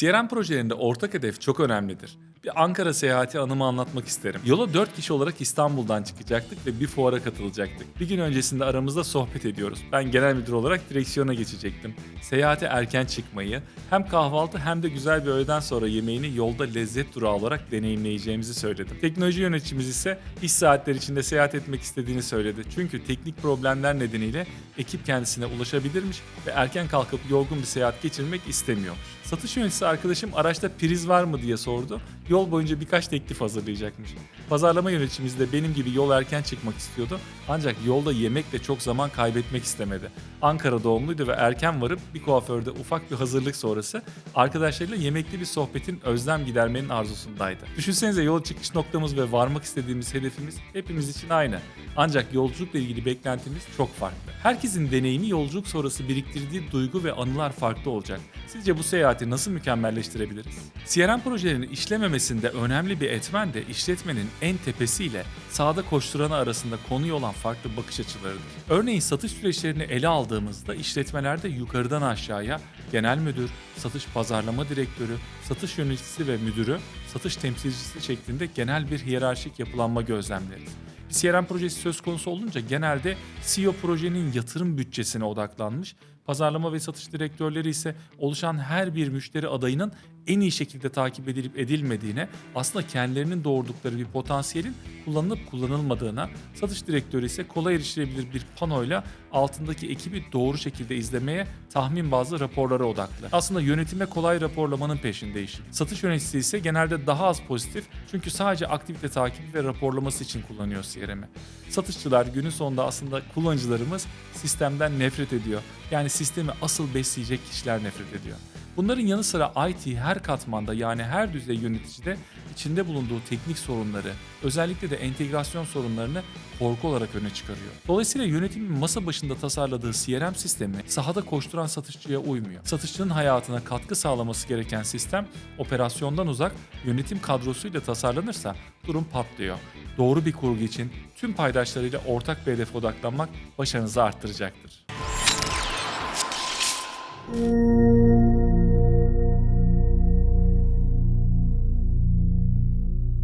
CRM projelerinde ortak hedef çok önemlidir. Bir Ankara seyahati anımı anlatmak isterim. Yola 4 kişi olarak İstanbul'dan çıkacaktık ve bir fuara katılacaktık. Bir gün öncesinde aramızda sohbet ediyoruz. Ben genel müdür olarak direksiyona geçecektim. Seyahate erken çıkmayı, hem kahvaltı hem de güzel bir öğleden sonra yemeğini yolda lezzet durağı olarak deneyimleyeceğimizi söyledim. Teknoloji yöneticimiz ise iş saatleri içinde seyahat etmek istediğini söyledi. Çünkü teknik problemler nedeniyle ekip kendisine ulaşabilirmiş ve erken kalkıp yorgun bir seyahat geçirmek istemiyor. Satış yöneticisi arkadaşım araçta priz var mı diye sordu. Yol boyunca birkaç teklif hazırlayacakmış. Pazarlama yöneticimiz de benim gibi yol erken çıkmak istiyordu. Ancak yolda yemekle çok zaman kaybetmek istemedi. Ankara doğumluydu ve erken varıp bir kuaförde ufak bir hazırlık sonrası arkadaşlarıyla yemekli bir sohbetin özlem gidermenin arzusundaydı. Düşünsenize yola çıkış noktamız ve varmak istediğimiz hedefimiz hepimiz için aynı. Ancak yolculukla ilgili beklentimiz çok farklı. Herkesin deneyimi yolculuk sonrası biriktirdiği duygu ve anılar farklı olacak. Sizce bu seyahati nasıl mükemmelleştirebiliriz? CRM projelerinin işlememesinde önemli bir etmen de işletmenin en tepesiyle sahada koşturanı arasında konuyu olan farklı bakış açılarıdır. Örneğin satış süreçlerini ele aldığımızda işletmelerde yukarıdan aşağıya genel müdür, satış pazarlama direktörü, satış yöneticisi ve müdürü, satış temsilcisi şeklinde genel bir hiyerarşik yapılanma gözlemleriz. CRM projesi söz konusu olunca genelde CEO projenin yatırım bütçesine odaklanmış, pazarlama ve satış direktörleri ise oluşan her bir müşteri adayının en iyi şekilde takip edilip edilmediğine, aslında kendilerinin doğurdukları bir potansiyelin kullanılıp kullanılmadığına, satış direktörü ise kolay erişilebilir bir panoyla altındaki ekibi doğru şekilde izlemeye tahmin bazı raporlara odaklı. Aslında yönetime kolay raporlamanın peşinde iş. Satış yöneticisi ise genelde daha az pozitif çünkü sadece aktivite takibi ve raporlaması için kullanıyor CRM'i. Satışçılar günün sonunda aslında kullanıcılarımız sistemden nefret ediyor. Yani sistemi asıl besleyecek kişiler nefret ediyor. Bunların yanı sıra IT her katmanda yani her düzey yöneticide içinde bulunduğu teknik sorunları, özellikle de entegrasyon sorunlarını korku olarak öne çıkarıyor. Dolayısıyla yönetimin masa başında tasarladığı CRM sistemi sahada koşturan satışçıya uymuyor. Satışçının hayatına katkı sağlaması gereken sistem operasyondan uzak yönetim kadrosuyla tasarlanırsa durum patlıyor. Doğru bir kurgu için tüm paydaşlarıyla ortak bir hedefe odaklanmak başarınızı arttıracaktır. Música